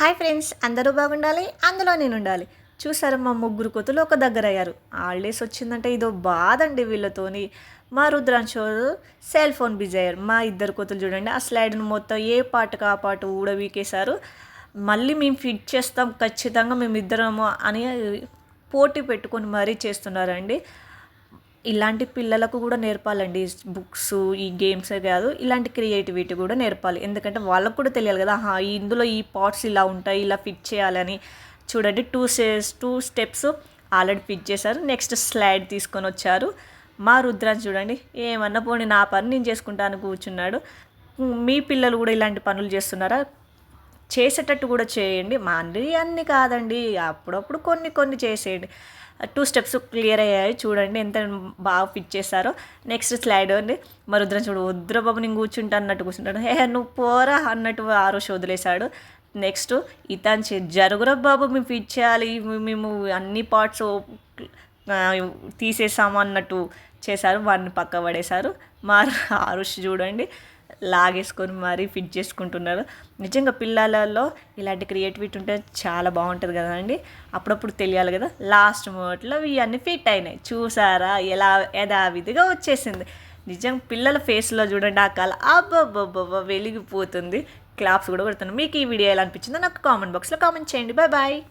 Hi friends అందరూ బాగుండాలి అందులో నేను ఉండాలి చూసారు మా ముగ్గురు కొతులు ఒక దగ్గర అయ్యారు హాలిడేస్ వచ్చిందంటే ఇదో బాధ అండి వీళ్ళతోని. మా రుద్రాంశో సెల్ ఫోన్ బిజీ అయ్యారు. మా ఇద్దరు కొతులు చూడండి ఆ స్లైడ్ను మొత్తం ఏ పాటకు ఆ పాట ఊడవీకేశారు. మళ్ళీ మేము ఫిట్ చేస్తాం ఖచ్చితంగా మేము ఇద్దరము అని పోటీ పెట్టుకొని మరీ చేస్తున్నారండి. ఇలాంటి పిల్లలకు కూడా నేర్పాలండి. బుక్స్ ఈ గేమ్స్ కాదు ఇలాంటి క్రియేటివిటీ కూడా నేర్పాలి. ఎందుకంటే వాళ్ళకు కూడా తెలియాలి కదా ఆహా, ఇందులో ఈ పార్ట్స్ ఇలా ఉంటాయి ఇలా ఫిట్ చేయాలని. చూడండి two steps two steps already fit చేశారు. నెక్స్ట్ స్లైడ్ తీసుకొని వచ్చారు. మా రుద్రాన్ని చూడండి ఏమన్నా పోనీ నా పని నేను చేసుకుంటాను కూర్చున్నాడు. మీ పిల్లలు కూడా ఇలాంటి పనులు చేస్తున్నారా? చేసేటట్టు కూడా చేయండి. మళ్ళీ అన్ని కాదండి. అప్పుడప్పుడు కొన్ని కొన్ని చేసేయండి. టూ స్టెప్స్ క్లియర్ అయ్యాయి. చూడండి ఎంత బాగా ఫిట్ చేశారో. నెక్స్ట్ స్లైడ్ అండి. మరి వద్దురా చూడు. వద్దురా బాబు నేను కూర్చుంటా అన్నట్టు కూర్చుంటాడు. హే నువ్వు పోరా అన్నట్టు ఆ రోజు వదిలేశాడు. నెక్స్ట్ ఇతను చే- జరుగురా బాబు మేము ఫిట్ చేయాలి. మేము అన్ని పార్ట్స్ తీసేసాము అన్నట్టు చేశారు. వాడిని పక్క పడేశారు మా ఆరుష్ చూడండి. లాగేసుకొని మరీ ఫిట్ చేసుకుంటున్నారు. నిజంగా పిల్లలలో ఇలాంటి క్రియేటివిటీ ఉంటే చాలా బాగుంటుంది కదండి అప్పుడప్పుడు తెలియాలి కదా లాస్ట్ మూమెంట్లో ఇవన్నీ ఫిట్ అయినాయి. చూసారా? ఎలా యథావిధిగా వచ్చేసింది. నిజం పిల్లల ఫేస్లో చూడండి ఆ కళ. అబ్బబ్బబ్బబ్బ వెలిగిపోతుంది. క్లాప్స్ కూడా కొడుతున్నాను మీకు ఈ వీడియో ఎలా అనిపించిందో నాకు కామెంట్ బాక్స్లో కామెంట్ చేయండి. Bye bye.